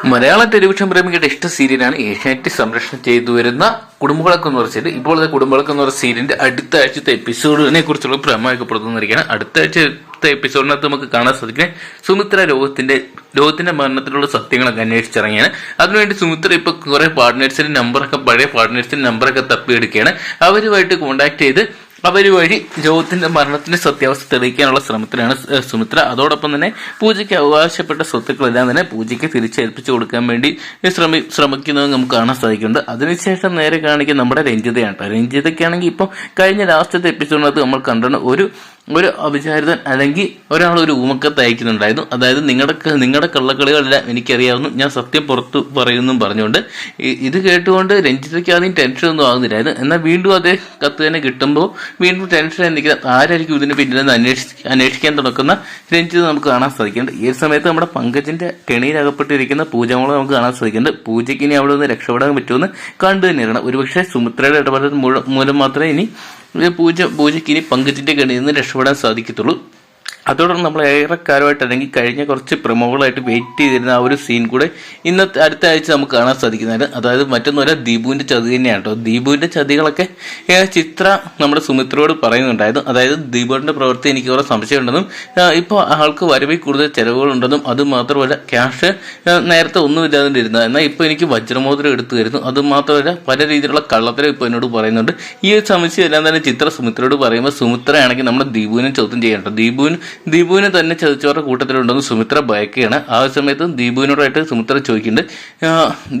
മലയാള television പ്രേമികളുടെ ഇഷ്ട സീരിയലാണ് ഏഷ്യാനെറ്റ് സംരക്ഷണം ചെയ്തു വരുന്ന കുടുംബവിളക്ക് എന്ന് പറഞ്ഞത് ഇപ്പോൾ കുടുംബവിളക്ക് എന്ന് പറഞ്ഞ സീരിയലിന്റെ അടുത്ത ആഴ്ചത്തെ എപ്പിസോഡിനെ കുറിച്ചുള്ള പുറത്തുനിന്നിരിക്കുകയാണ് അടുത്ത ആഴ്ചത്തെ എപ്പിസോഡിനകത്ത് നമുക്ക് കാണാൻ സാധിക്കുന്നത് സുമിത്ര രോഗത്തിന്റെ രോഗത്തിന്റെ മരണത്തിലുള്ള സത്യങ്ങളൊക്കെ അന്വേഷിച്ചിറങ്ങിയാണ്. അതിനുവേണ്ടി സുമിത്ര ഇപ്പൊ കുറെ പാർട്ട്നേഴ്സിന്റെ നമ്പറൊക്കെ പഴയ പാർട്ട്നേഴ്സിന്റെ നമ്പറൊക്കെ തപ്പിയെടുക്കുകയാണ്. അവരുമായിട്ട് കോണ്ടാക്ട് ചെയ്ത് അവർ വഴി ജോത്തിന്റെ മരണത്തിന്റെ സത്യാവസ്ഥ തെളിയിക്കാനുള്ള ശ്രമത്തിലാണ് സുമിത്ര അതോടൊപ്പം തന്നെ പൂജയ്ക്ക് അവകാശപ്പെട്ട സ്വത്തുക്കളെല്ലാം തന്നെ പൂജയ്ക്ക് തിരിച്ചേൽപ്പിച്ചു കൊടുക്കാൻ വേണ്ടി ശ്രമി ശ്രമിക്കുന്നത് നമുക്ക് കാണാൻ സാധിക്കുന്നുണ്ട് അതിനുശേഷം നേരെ കാണിക്കുന്ന നമ്മുടെ രഞ്ജിതയാണ്. രഞ്ജിതയ്ക്കാണെങ്കിൽ ഇപ്പം കഴിഞ്ഞ ലാസ്റ്റത്തെ എപ്പിസോഡിനകത്ത് നമ്മൾ കണ്ടാണ് ഒരു ഒരു അവിചാരിതൻ അല്ലെങ്കിൽ ഒരാൾ ഒരു ഊമക്കത്ത് അയക്കുന്നുണ്ടായിരുന്നു. അതായത് നിങ്ങളുടെ നിങ്ങളുടെ കള്ളക്കളികളെല്ലാം എനിക്കറിയാവുന്നു. ഞാൻ സത്യം പുറത്തു പറയുന്നു പറഞ്ഞുകൊണ്ട് ഇത് കേട്ടുകൊണ്ട് രഞ്ജിതയ്ക്ക് ആദ്യം ടെൻഷൻ ഒന്നും ആകുന്നില്ലായിരുന്നു എന്നാൽ വീണ്ടും അതേ കത്ത് തന്നെ കിട്ടുമ്പോൾ വീണ്ടും ടെൻഷൻ എന്തെങ്കിലും ആരായിരിക്കും ഇതിന് പിന്നിലെന്ന് അന്വേഷി അന്വേഷിക്കാൻ തുടക്കുന്ന രഞ്ജിത് നമുക്ക് കാണാൻ സാധിക്കുന്നുണ്ട്. ഈ സമയത്ത് നമ്മുടെ പങ്കജിന്റെ കെണിയിൽ അകപ്പെട്ടിരിക്കുന്ന പൂജമോളെ നമുക്ക് കാണാൻ സാധിക്കുന്നുണ്ട്. പൂജയ്ക്ക് ഇനി അവിടെ നിന്ന് രക്ഷപ്പെടാൻ പറ്റുമെന്ന് കണ്ടു തന്നെയാണ്. ഒരുപക്ഷെ സുമിത്രയുടെ ഇടപെടൽ മൂലം- മാത്രമേ ഇനി പൂജ പൂജയ്ക്ക് ഇനി പങ്കജിന്റെ കെണിയിൽ നിന്ന് രക്ഷപ്പെടാൻ സാധിക്കത്തുള്ളൂ. അതോടൊപ്പം നമ്മൾ ഏറെക്കാലമായിട്ട് അല്ലെങ്കിൽ കഴിഞ്ഞ കുറച്ച് പ്രമോകളായിട്ട് വെയിറ്റ് ചെയ്തിരുന്ന ആ ഒരു സീൻ കൂടെ ഇന്നത്തെ അടുത്ത ആഴ്ച നമുക്ക് കാണാൻ സാധിക്കുന്നതാണ് അതായത് മറ്റൊന്നുമല്ല ദീപുവിന്റെ ചതി തന്നെയാണ് കേട്ടോ. ദീപുവിന്റെ ചതികളൊക്കെ ചിത്ര നമ്മുടെ സുമിത്രയോട് പറയുന്നുണ്ടായിരുന്നു. അതായത് ദീപുവിന്റെ പ്രവൃത്തി എനിക്ക് കുറെ സംശയമുണ്ടെന്നും ഇപ്പോൾ ആൾക്ക് വരവിൽ കൂടുതൽ ചിലവുകളുണ്ടെന്നും അത് മാത്രമല്ല ക്യാഷ് നേരത്തെ ഒന്നുമില്ലാതെ ഇരുന്നത് എന്നാൽ ഇപ്പോൾ എനിക്ക് വജ്രമോതിരം എടുത്തു തരുന്നു. അത് മാത്രമല്ല പല രീതിയിലുള്ള കള്ളത്തരം ഇപ്പോൾ എന്നോട് പറയുന്നുണ്ട്. ഈ ഒരു സംശയം എല്ലാം തന്നെ ചിത്ര സുമിത്രയോട് പറയുമ്പോൾ സുമിത്രയാണെങ്കിൽ നമ്മുടെ ദീപുവിനെ ചോദ്യം ചെയ്യണ്ട ദീപുവിന് ദീപുവിനെ തന്നെ ചതിച്ചവരുടെ കൂട്ടത്തിലുണ്ടെന്ന് സുമിത്ര ഭയക്കുകയാണ്. ആ സമയത്ത് ദീപുവിനോടായിട്ട് സുമിത്ര ചോദിക്കുന്നുണ്ട്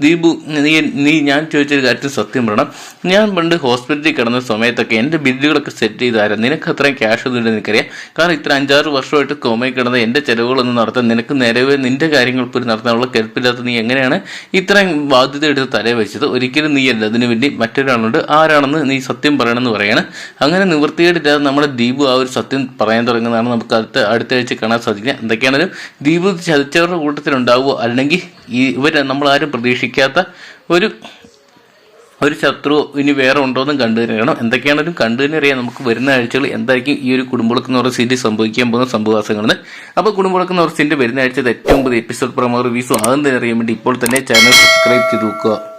ദീപു നീ നീ ഞാൻ ചോദിച്ചൊരു കാര്യത്തിൽ സത്യം പറയണം. ഞാൻ പണ്ട് ഹോസ്പിറ്റലിൽ കിടന്ന സമയത്തൊക്കെ എന്റെ ബില്ലുകളൊക്കെ സെറ്റ് ചെയ്തായിരുന്നു. നിനക്ക് അത്രയും ക്യാഷ് ഒന്നും ഇല്ലെന്ന് എനിക്കറിയാം. കാരണം ഇത്ര അഞ്ചാറ് വർഷമായിട്ട് കോമയിൽ കിടന്ന എന്റെ ചിലവുകളൊന്നും നടത്താൻ നിനക്ക് നിലവിൽ നിന്റെ കാര്യങ്ങൾ പോലും നടത്താനുള്ള കെൽപ്പില്ലാത്ത നീ എങ്ങനെയാണ് ഇത്രയും ബാധ്യത എടുത്ത് തലേ വെച്ചത് ഒരിക്കലും നീ അല്ല. അതിനു വേണ്ടി മറ്റൊരാളുണ്ട്. ആരാണെന്ന് നീ സത്യം പറയണമെന്ന് പറയാണ്. അങ്ങനെ നിവൃത്തികേടില്ലാതെ നമ്മുടെ ദീപു ആ ഒരു സത്യം പറയാൻ തുടങ്ങുന്നതാണ് നമുക്ക് അടുത്ത അടുത്ത ആഴ്ച കാണാൻ സാധിക്കില്ല. എന്തൊക്കെയാണെങ്കിലും ദ്വീപ് ചതിച്ചവരുടെ കൂട്ടത്തിലുണ്ടാവുമോ അല്ലെങ്കിൽ ഈ ഇവർ നമ്മളാരും പ്രതീക്ഷിക്കാത്ത ഒരു ഒരു ശത്രു ഇനി വേറെ ഉണ്ടോയെന്നും കണ്ടു തന്നെ അറിയണം എന്തൊക്കെയാണെങ്കിലും കണ്ടു തന്നെ അറിയാം നമുക്ക് വരുന്ന ആഴ്ചകൾ എന്തായിരിക്കും ഈ ഒരു കുടുംബളക്ക് എന്ന് പറയുന്ന സീരീസ് സംഭവിക്കാൻ പോകുന്ന സംഭവവാസങ്ങളെന്ന്. അപ്പോൾ കുടുംബളക്ക് എന്ന് പറയുന്ന സീന്റെ വരുന്ന ആഴ്ചത്തെ ഏറ്റവും പുതിയ എപ്പിസോഡ് പ്രമോ റിവ്യൂസും ആകും തന്നെ അറിയാൻ വേണ്ടി ഇപ്പോൾ തന്നെ ചാനൽ സബ്സ്ക്രൈബ് ചെയ്ത് നോക്കുക.